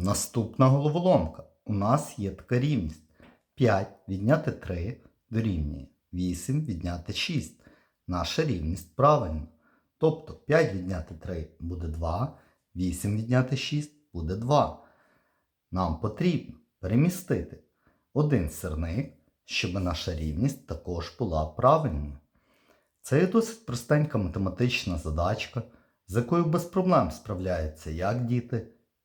Наступна головоломка. У нас є така рівність. 5 відняти 3 дорівнює 8 відняти 6. Наша рівність правильна. Тобто 5 відняти 3 буде 2, 8 відняти 6 буде 2. Нам потрібно перемістити один сирник, щоб наша рівність також була правильною. Це є досить простенька математична задачка, з якою без проблем справляються як діти,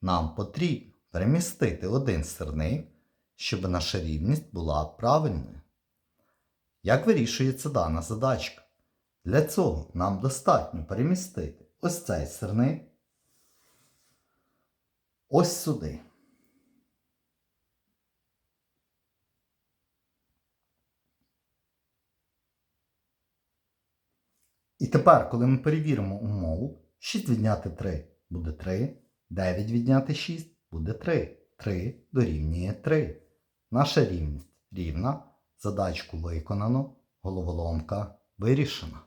Нам потрібно перемістити один сирник, щоб наша рівність була правильною. Як вирішується дана задачка? Для цього нам достатньо перемістити ось цей сирник ось сюди. І тепер, коли ми перевіримо умову, 6 відняти 3 буде 3, 9 відняти 6 буде 3. 3 дорівнює 3. Наша рівність рівна. Задачку виконано, головоломка вирішена.